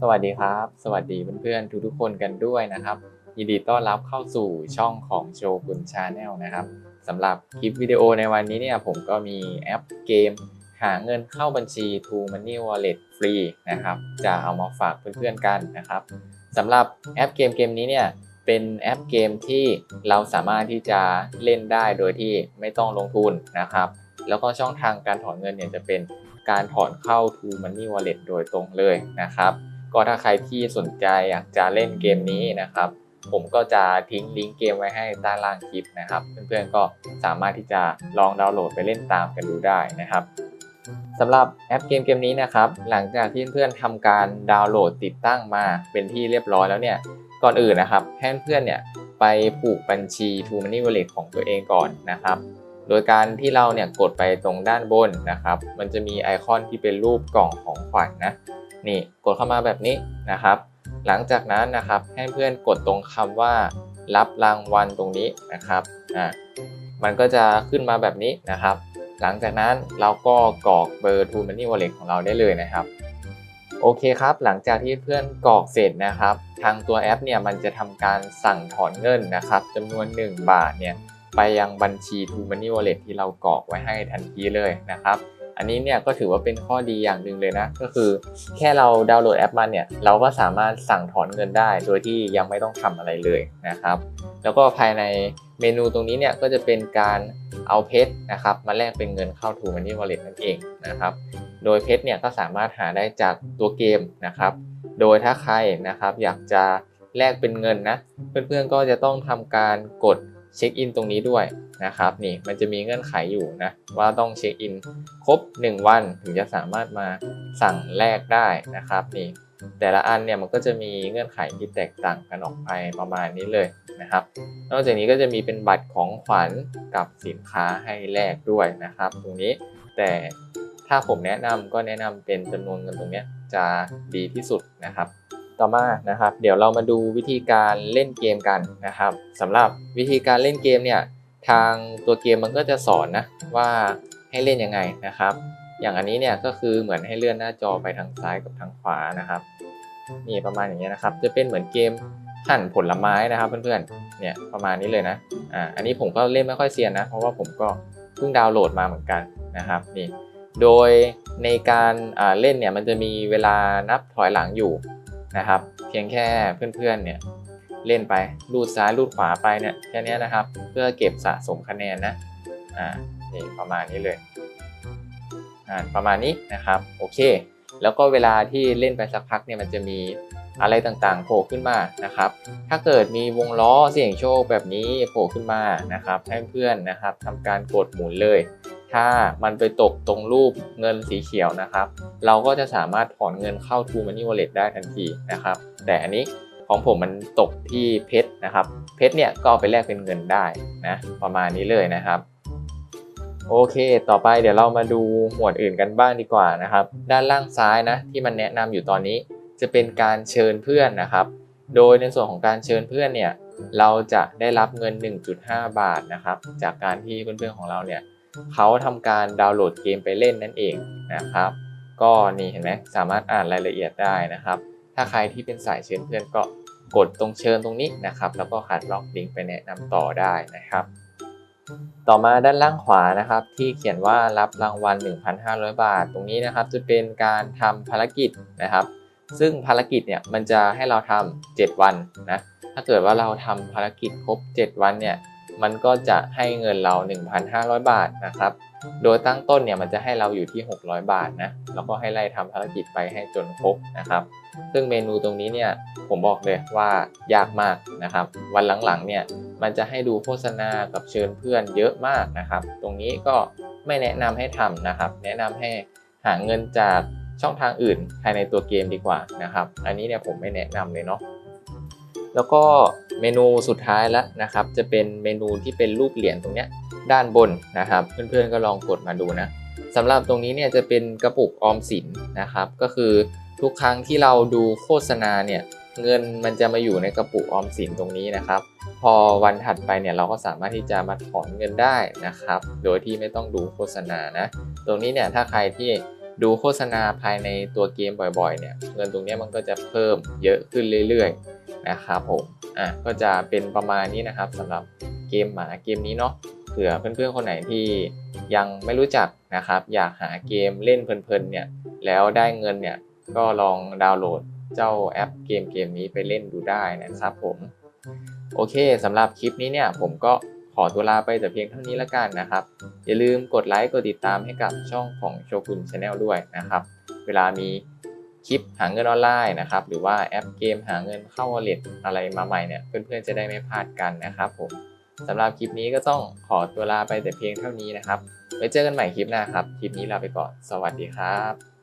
สวัสดีครับ สวัสดีเพื่อนๆทุกๆคนกันด้วยนะครับ ยินดีต้อนรับเข้าสู่ช่องของโชกุนชาแนลนะครับสำหรับคลิปวิดีโอในวันนี้เนี่ยผมก็มีแอปเกม หาเงินเข้าบัญชี t o Money Wallet ฟรีนะครับ จะเอามาฝากเพื่อนๆกันนะครับสำหรับแอปเกมเกมนี้เนี่ยเป็นแอปเกมที่เราสามารถที่จะเล่นได้โดยที่ไม่ต้องลงทุนนะครับ แล้วก็ช่องทางการถอนเงินเนี่ยจะเป็นการถอนเข้า t o Money Wallet โดยตรงเลยนะครับ ก็ถ้าใครที่สนใจอยากจะเล่นเกมนี้นะครับ ผมก็จะทิ้งลิงก์เกมไว้ให้ใต้ล่างคลิปนะครับ เพื่อนๆก็สามารถที่จะลองดาวน์โหลดไปเล่นตามกันดูได้นะครับสำหรับแอปเกมเกมนี้นะครับ หลังจากที่เพื่อนๆทำการดาวน์โหลดติดตั้งมาเป็นที่เรียบร้อยแล้วเนี่ยก่อนอื่นนะครับให้เพื่อนๆเนี่ยไปผูกบัญชี t o Money Wallet ของตัวเองก่อนนะครับ โดยการที่เราเนี่ยกดไปตรงด้านบนนะครับ มันจะมีไอคอนที่เป็นรูปกล่องของขวัญนนะ นี่กดเข้ามาแบบนี้นะครับ หลังจากนั้นนะครับให้เพื่อนกดตรงคำว่า รับรางวัลตรงนี้นะครับอ่ามันก็จะขึ้นมาแบบนี้นะครับ หลังจากนั้นเราก็กรอกเบอร์ True Money Wallet ของเราได้เลยนะครับโอเคครับ หลังจากที่เพื่อนกรอกเสร็จนะครับ ทางตัวแอปเนี่ยมันจะทำการสั่งถอนเงินนะครับจำนวน 1 บาทเนี่ยไปยังบัญชี True Money Wallet ที่เรากรอกไว้ให้ทันทีเลยนะครับ อันนี้เนี่ยก็ถือว่าเป็นข้อดีอย่างหนึ่งเลยนะ ก็คือแค่เราดาวน์โหลดแอปมาเนี่ยเราก็สามารถสั่งถอนเงินได้ โดยที่ยังไม่ต้องทำอะไรเลยนะครับ แล้วก็ภายในเมนูตรงนี้เนี่ยก็จะเป็นการเอาเพชรนะครับมาแลกเป็นเงินเข้า True Money Wallet นั่นเองนะครับ โดยเพชรเนี่ยก็สามารถหาได้จากตัวเกมนะครับ โดยถ้าใครนะครับอยากจะแลกเป็นเงินนะ เพื่อนๆก็จะต้องทำการกด เช็คอินตรงนี้ด้วยนะครับนี่มันจะมีเงื่อนไขอยู่นะว่าต้องเช็คอินครบ 1 วันถึงจะสามารถมาสั่งแลกได้นะครับนี่แต่ละอันเนี่ยมันก็จะมีเงื่อนไขที่แตกต่างกันออกไปประมาณนี้เลยนะครับ นอกจากนี้ก็จะมีเป็นบัตรของขวัญกับสินค้าให้แลกด้วยนะครับ ตรงนี้แต่ถ้าผมแนะนำก็แนะนำเป็นจำนวนเงินตรงนี้จะดีที่สุดนะครับ ต่อมานะครับ เดี๋ยวเรามาดูวิธีการเล่นเกมกันนะครับสำหรับวิธีการเล่นเกมเนี่ยทางตัวเกมมันก็จะสอนนะว่าให้เล่นยังไงนะครับ อย่างอันนี้เนี่ยก็คือเหมือนให้เลื่อนหน้าจอไปทางซ้ายกับทางขวานะครับนี่ประมาณอย่างเงี้ยนะครับ จะเป็นเหมือนเกมหั่นผลไม้นะครับเพื่อนๆเนี่ยประมาณนี้เลยนะอ่าอันนี้ผมก็เล่นไม่ค่อยเซียนนะ เพราะว่าผมก็เพิ่งดาวน์โหลดมาเหมือนกันนะครับนี่โดยในการเล่นเนี่ยมันจะมีเวลานับถอยหลังอยู่ นะครับ เพียงแค่เพื่อนๆเนี่ยเล่นไปลูดซ้ายลูดขวาไปเนี่ยแค่นี้นะครับ เพื่อเก็บสะสมคะแนนนะอ่านี่ประมาณนี้เลยอ่าประมาณนี้นะครับโอเค แล้วก็เวลาที่เล่นไปสักพักเนี่ยมันจะมีอะไรต่างๆโผล่ขึ้นมานะครับ ถ้าเกิดมีวงล้อเสี่ยงโชคแบบนี้โผล่ขึ้นมานะครับให้เพื่อนนะครับทำการกดหมุนเลย ถ้ามันไปตกตรงรูปเงินสีเขียวนะครับ เราก็จะสามารถถอนเงินเข้า True Money Wallet ได้ทันทีนะครับ แต่อันนี้ของผมมันตกที่เพชรนะครับ เพชรเนี่ยก็ไปแลกเป็นเงินได้นะประมาณนี้เลยนะครับ โอเค ต่อไปเดี๋ยวเรามาดูหมวดอื่นกันบ้างดีกว่านะครับ ด้านล่างซ้ายนะที่มันแนะนำอยู่ตอนนี้ จะเป็นการเชิญเพื่อนนะครับ โดยในส่วนของการเชิญเพื่อนเนี่ยเราจะได้รับเงิน 1.5 บาทนะครับ จากการที่เพื่อนๆของเราเนี่ย เขาทำการดาวน์โหลดเกมไปเล่นนั่นเองนะครับ ก็นี่เห็นไหมสามารถอ่านรายละเอียดได้นะครับ ถ้าใครที่เป็นสายเชิญเพื่อนก็กดตรงเชิญตรงนี้นะครับ แล้วก็คัดล็อกลิงก์ไปแนะนำต่อได้นะครับ ต่อมาด้านล่างขวานะครับ ที่เขียนว่ารับรางวัล 1,500 บาท ตรงนี้นะครับ จะเป็นการทำภารกิจนะครับ ซึ่งภารกิจเนี่ยมันจะให้เราทำ7วันนะถ้าเกิดว่าเราทำภารกิจครบ 7 วันเนี่ย มันก็จะให้เงินเรา 1,500 บาทนะครับ โดยตั้งต้นเนี่ยมันจะให้เราอยู่ที่ 600 บาทนะ แล้วก็ให้ไล่ทำภารกิจไปให้จนครบนะครับ ซึ่งเมนูตรงนี้เนี่ยผมบอกเลยว่ายากมากนะครับ วันหลังๆเนี่ยมันจะให้ดูโฆษณากับเชิญเพื่อนเยอะมากนะครับ ตรงนี้ก็ไม่แนะนำให้ทำนะครับ แนะนำให้หาเงินจากช่องทางอื่นภายในตัวเกมดีกว่านะครับ อันนี้เนี่ยผมไม่แนะนำเลยเนาะ แล้วก็เมนูสุดท้ายแล้วนะครับ จะเป็นเมนูที่เป็นรูปเหรียญตรงเนี้ยด้านบนนะครับ เพื่อนๆก็ลองกดมาดูนะสำหรับตรงนี้เนี่ยจะเป็นกระปุกออมสินนะครับ ก็คือทุกครั้งที่เราดูโฆษณาเนี่ยเงินมันจะมาอยู่ในกระปุกออมสินตรงนี้นะครับ พอวันถัดไปเนี่ยเราก็สามารถที่จะมาถอนเงินได้นะครับ โดยที่ไม่ต้องดูโฆษณานะ ตรงนี้เนี่ยถ้าใครที่ดูโฆษณาภายในตัวเกมบ่อยๆเนี่ยเงินตรงนี้มันก็จะเพิ่มเยอะขึ้นเรื่อยๆ นะครับผมอะก็จะเป็นประมาณนี้นะครับสำหรับเกมหมาเกมนี้เนาะเผื่อเพื่อนๆคนไหนที่ยังไม่รู้จักนะครับ อยากหาเกมเล่นเพลินๆเนี่ยแล้วได้เงินเนี่ยก็ลองดาวน์โหลดเจ้าแอปเกมเกมนี้ไปเล่นดูได้นะครับผมโอเคสำหรับคลิปนี้เนี่ยผมก็ขอตัวลาไปแต่เพียงเท่านี้ละกันนะครับ อย่าลืมกดไลค์กดติดตามให้กับช่องของโชกุนชาแนลด้วยนะครับ เวลามี คลิปหาเงินออนไลน์นะครับ หรือว่าแอปเกมหาเงินเข้าวอลเล็ตอะไรมาใหม่เนี่ย เพื่อนๆจะได้ไม่พลาดกันนะครับผมสำหรับคลิปนี้ก็ต้องขอตัวลาไปแต่เพียงเท่านี้นะครับ ไว้เจอกันใหม่คลิปหน้าครับ คลิปนี้ลาไปก่อน สวัสดีครับ